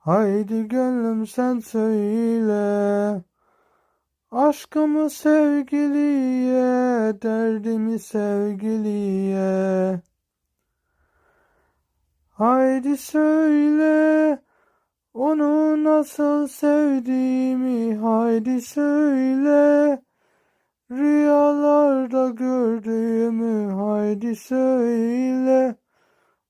Haydi gönlüm sen söyle. Aşkımı sevgiliye, derdimi sevgiliye. Haydi söyle, onu nasıl sevdiğimi haydi söyle. Rüyalarda gördüğümü haydi söyle.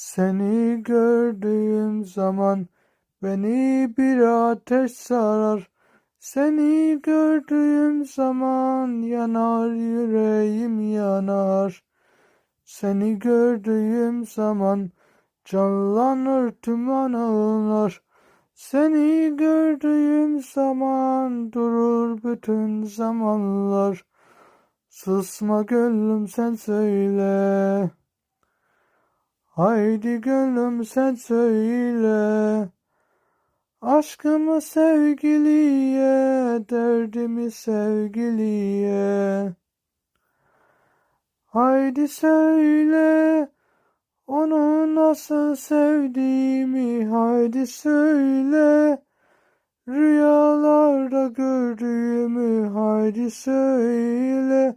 Seni gördüğüm zaman beni bir ateş sarar. Seni gördüğüm zaman yanar yüreğim yanar. Seni gördüğüm zaman canlanır tüm anılar. Seni gördüğüm zaman durur bütün zamanlar. Susma gönlüm sen söyle. Haydi gönlüm sen söyle. Aşkımı sevgiliye, derdimi sevgiliye. Haydi söyle, onu nasıl sevdiğimi haydi söyle. Rüyalarda gördüğümü haydi söyle.